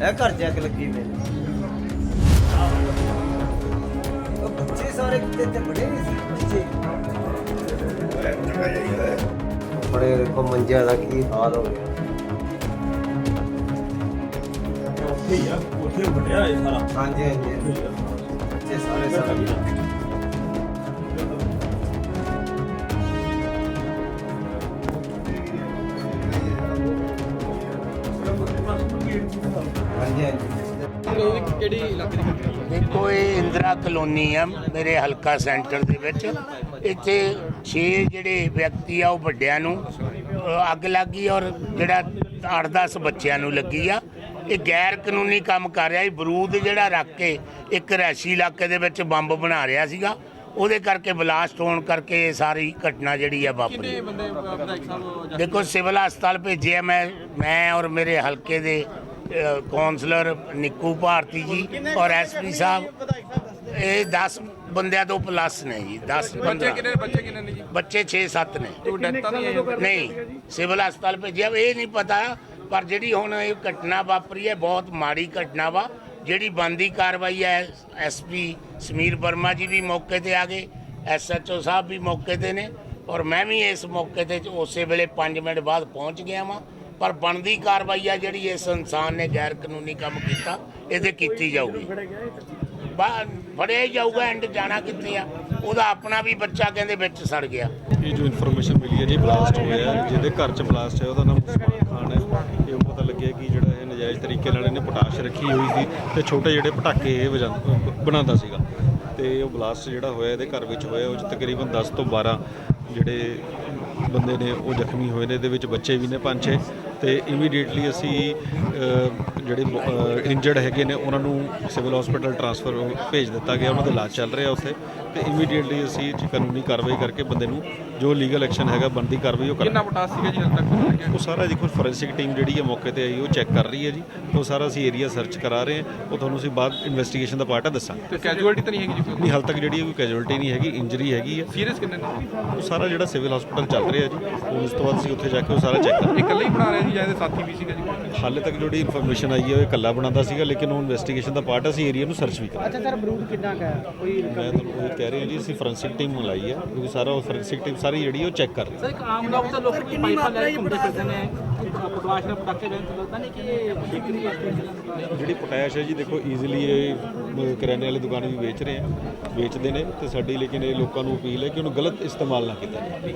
ਇਹ ਘਰ ਜਾ ਕੇ ਲੱਗੀ ਮੇਰੇ। ਉਹ ਬੱਚੇ ਸਾਰੇ ਕਿਤੇ ਤੇ ਬੜੇ ਨਹੀਂ ਸੀ ਬੱਚੇ। ਬੜੇ ਦੇਖੋ ਮੰਜਿਆਂ ਦਾ ਕੀ ਹਾਲ ਹੋ ਗਿਆ। ਉੱਥੇ ਹੀ ਆ ਉੱਥੇ ਵੱਡਿਆ ਇਹ ਸਾਰਾ। ਹਾਂਜੀ ਹਾਂਜੀ। ਹਾਂਜੀ। ਹਾਂਜੀ ਦੇਖੋ ਇਹ ਇੰਦਰਾ ਕਲੋਨੀ ਆ ਮੇਰੇ ਹਲਕਾ ਸੈਂਟਰ ਦੇ ਵਿੱਚ। ਇੱਥੇ 6 ਜਿਹੜੇ ਵਿਅਕਤੀ ਆ ਉਹ ਵੱਡਿਆਂ ਨੂੰ ਅ, ਅੱਗ ਲੱਗੀ ਔਰ ਜਿਹੜਾ 8-10 ਬੱਚਿਆਂ ਨੂੰ ਲੱਗੀ ਆ। ਇਹ ਗੈਰ ਕਾਨੂੰਨੀ ਕੰਮ ਕਰ ਰਿਹਾ ਸੀ। ਬਰੂਦ ਜਿਹੜਾ ਰੱਖ ਕੇ ਇੱਕ ਰੈਸ਼ੀ ਇਲਾਕੇ ਦੇ ਵਿੱਚ ਬੰਬ ਬਣਾ ਰਿਹਾ ਸੀਗਾ। ਉਹਦੇ ਕਰਕੇ ਬਲਾਸਟ ਹੋਣ ਕਰਕੇ ਇਹ ਸਾਰੀ ਘਟਨਾ ਜਿਹੜੀ ਆ ਵਾਪਰੀ। ਦੇਖੋ ਸਿਵਲ ਹਸਪਤਾਲ ਭੇਜਿਆ ਮੈਂ ਮੈਂ ਔਰ ਮੇਰੇ ਹਲਕੇ ਦੇ ਕੌਂਸਲਰ ਨਿੱਕੂ ਭਾਰਤੀ ਜੀ ਔਰ ਐਸਪੀ ਸਾਹਿਬ। ਇਹ 10 ਬੰਦਿਆਂ ਤੋਂ ਪਲੱਸ ਨੇ ਜੀ 10 ਬੱਚੇ 15 ਕਿੰਨੇ ਬੱਚੇ ਕਿੰਨੇ ਨੇ ਜੀ? ਬੱਚੇ 6-7 ਨੇ। ਕੋਈ ਡੈਥ ਤਾਂ ਨਹੀਂ ਹੈ ਨਹੀਂ ਸਿਵਲ ਹਸਪਤਾਲ ਭੇਜਿਆ। ਇਹ ਨਹੀਂ ਪਤਾ ਪਰ ਜਿਹੜੀ ਹੁਣ ਇਹ ਘਟਨਾ ਵਾਪਰੀ ਹੈ, ਬਹੁਤ ਮਾੜੀ ਘਟਨਾ ਵਾ। ਜਿਹੜੀ ਬੰਦੀ ਕਾਰਵਾਈ ਹੈ ਐਸਪੀ ਸਮੀਰ ਵਰਮਾ ਜੀ ਵੀ ਮੌਕੇ ਤੇ ਆ ਗਏ ਐਸਐਚਓ ਸਾਹਿਬ ਵੀ ਮੌਕੇ ਤੇ ਨੇ। ਔਰ ਮੈਂ ਵੀ ਇਸ ਮੌਕੇ ਤੇ ਉਸੇ ਵੇਲੇ 5 ਮਿੰਟ ਬਾਅਦ ਪਹੁੰਚ ਗਿਆ ਵਾਂ। ਪਰ ਬਣਦੀ ਕਾਰਵਾਈ ਆ ਜਿਹੜੀ ਇਸ ਇਨਸਾਨ ਨੇ ਗੈਰ ਕਾਨੂੰਨੀ ਕੰਮ ਕੀਤਾ, ਇਹਦੇ ਕੀਤੀ ਜਾਊਗੀ। ਫੜਿਆ ਹੀ ਜਾਊਗਾ, ਐਂਡ ਜਾਣਾ ਕਿੱਥੇ ਆ? ਉਹਦਾ ਆਪਣਾ ਵੀ ਬੱਚਾ ਕਹਿੰਦੇ ਵਿੱਚ ਸੜ ਗਿਆ। ਇਹ ਜੋ ਇਨਫੋਰਮੇਸ਼ਨ ਮਿਲੀ ਹੈ ਜੀ ਬਲਾਸਟ ਹੋਇਆ ਹੈ, ਜਿਹਦੇ ਘਰ 'ਚ ਬਲਾਸਟ ਹੈ ਉਹਦਾ ਨਾਮ ਉਸਮਾਨ ਖਾਨ ਹੈ। ਇਹ ਪਤਾ ਲੱਗਿਆ ਕਿ ਜਿਹੜਾ ਇਹ ਨਜਾਇਜ਼ ਤਰੀਕੇ ਨਾਲ ਇਹਨੇ ਪੋਟਾਸ਼ ਰੱਖੀ ਹੋਈ ਸੀ ਤੇ ਛੋਟੇ ਜਿਹੜੇ ਪਟਾਕੇ ਇਹ ਵਜਾ- ਬ- ਬਣਾਉਂਦਾ ਸੀਗਾ। ਤੇ ਉਹ ਬਲਾਸਟ ਜਿਹੜਾ ਹੋਇਆ ਇਹਦੇ ਘਰ ਵਿੱਚ ਹੋਇਆ ਉਹ 'ਚ ਤਕਰੀਬਨ 10 ਤੋਂ 12 ਜਿਹੜੇ ਬੰਦੇ ਨੇ ਉਹ ਜ਼ਖਮੀ ਹੋਏ ਨੇ ਇਹਦੇ ਵਿੱਚ ਬੱਚੇ ਵੀ ਨੇ ਪੰਜ ਛੇ। ਤੇ ਇਮੀਡੀਏਟਲੀ ਅਸੀਂ ਜਿਹੜੇ ਇੰਜਰਡ ਹੈਗੇ ਨੇ ਉਹਨਾਂ ਨੂੰ ਸਿਵਲ ਹਸਪੀਟਲ ਟ੍ਰਾਂਸਫਰ ਭੇਜ ਦਿੱਤਾ ਗਿਆ ਉਹਨਾਂ ਦਾ ਇਲਾਜ ਚੱਲ ਰਿਹਾ ਉੱਥੇ ਤੇ ਇਮੀਡੀਏਟਲੀ ਅਸੀਂ ਕਾਨੂੰਨੀ ਕਾਰਵਾਈ ਕਰਕੇ ਬੰਦੇ ਨੂੰ ਜੋ ਲੀਗਲ ਐਕਸ਼ਨ ਹੈਗਾ ਬਣਦੀ ਕਾਰਵਾਈ ਉਹ ਕਿੰਨਾ ਕਰਾਂਗੇ। ਪੋਟਾਸ ਸੀਗਾ ਜੀ ਹਲ ਤੱਕ? ਉਹ ਸਾਰਾ ਦੇਖੋ ਫੋਰੈਂਸਿਕ ਟੀਮ ਜਿਹੜੀ ਹੈ ਮੌਕੇ ਤੇ ਆਈ ਉਹ ਚੈੱਕ ਕਰ ਰਹੀ ਹੈ ਜੀ ਉਹ ਸਾਰਾ ਅਸੀਂ ਏਰੀਆ ਸਰਚ ਕਰਾ ਰਹੇ ਹਾਂ। ਉਹ ਤੁਹਾਨੂੰ ਅਸੀਂ ਬਾਅਦ ਇਨਵੈਸਟੀਗੇਸ਼ਨ ਦਾ ਪਾਰਟ ਹੈ ਦੱਸਾਂਗੇ। ਤੇ ਕੈਜੂਅਲਟੀ ਤਾਂ ਨਹੀਂ ਹੈਗੀ ਜੀ ਨਹੀਂ ਹਾਲ ਤੱਕ ਜਿਹੜੀ ਕੋਈ ਕੈਜੁਅਲਟੀ ਨਹੀਂ ਹੈਗੀ ਇੰਜਰੀ ਹੈਗੀ ਹੈ ਸੀਰੀਅਸ ਕਿੰਨੇ ਨੇ? ਉਹ ਸਾਰਾ ਜਿਹੜਾ ਸਿਵਲ ਹਸਪੀਟਲ ਚੱਲ ਰਿਹਾ ਜੀ ਉਸ ਤੋਂ ਬਾਅਦ ਅਸੀਂ ਉੱਥੇ ਜਾ ਕੇ ਉਹ ਸਾਰਾ ਚੈੱਕ ਕਰਾਂਗੇ। ਇਕੱਲੇ ਹੀ ਬਣਾ ਰਿਹਾ ਜੀ ਜਾਂ ਇਹਦੇ ਸਾਥੀ ਵੀ ਸੀਗਾ ਜੀ? ਹਾਲੇ ਤੱਕ ਜਿਹੜੀ ਇਨਫੋਰਮੇਸ਼ਨ ਆਈ ਹੈ ਉਹ ਇਕੱਲਾ ਬਣਾਉਂਦਾ ਸੀਗਾ ਲੇਕਿਨ ਉਹ ਇਨਵੈਸਟੀਗੇਸ਼ਨ ਦਾ ਪਾਰਟ ਅਸੀਂ ਏਰੀਆ ਨੂੰ ਸਰਚ ਵੀ ਕਰਾਂਗੇ। ਅੱਛਾ ਸਰ ਬਰੂਦ ਕਿੰਨਾ ਕੁ ਕੋਈ ਮੈਂ ਤੁਹਾਨੂੰ ਇਹ ਕਹਿ ਰਿਹਾ ਜੀ ਅਸੀਂ ਫੋਰੈਂਸਿਕ ਟੀਮ ਮੰਗਾਈ ਹੈ ਕਿਉਂਕਿ ਸਾਰਾ ਉਹ ਫੋਰੈਂਸਿਕ ਟੀਮ ਸਾਰੀ ਜਿਹੜੀ ਉਹ ਚੈੱਕ ਕਰ ਰਹੀ ਹੈ ਸਰ ਇੱਕ ਆਮ ਲੋਕ ਤਾਂ ਲੋਕ ਪਾਈਪਾਂ ਲੈ ਕੇ ਘੁੰਮਦੇ ਫਿਰਦੇ ਨੇ ਪਟਵਾਸ਼ ਨੇ ਪਟਾਕੇ ਲੈਣ ਤੋਂ ਲੱਗਦਾ ਨਹੀਂ ਕਿ ਇਹ ਬਿਕਰੀ ਵਾਸਤੇ ਜਿਹੜੀ ਪੋਟਾਸ਼ ਹੈ ਜੀ ਦੇਖੋ ਈਜ਼ੀਲੀ ਇਹ ਕਰਿਆਨੇ ਵਾਲੀ ਦੁਕਾਨ ਵੀ ਵੇਚ ਰਹੇ ਆ ਵੇਚਦੇ ਨੇ ਤੇ ਸਾਡੀ ਲੇਕਿਨ ਇਹ ਲੋਕਾਂ ਨੂੰ ਅਪੀਲ ਹੈ ਕਿ ਉਹਨੂੰ ਗਲਤ ਇਸਤੇਮਾਲ ਨਾ ਕੀਤਾ ਜਾਵੇ।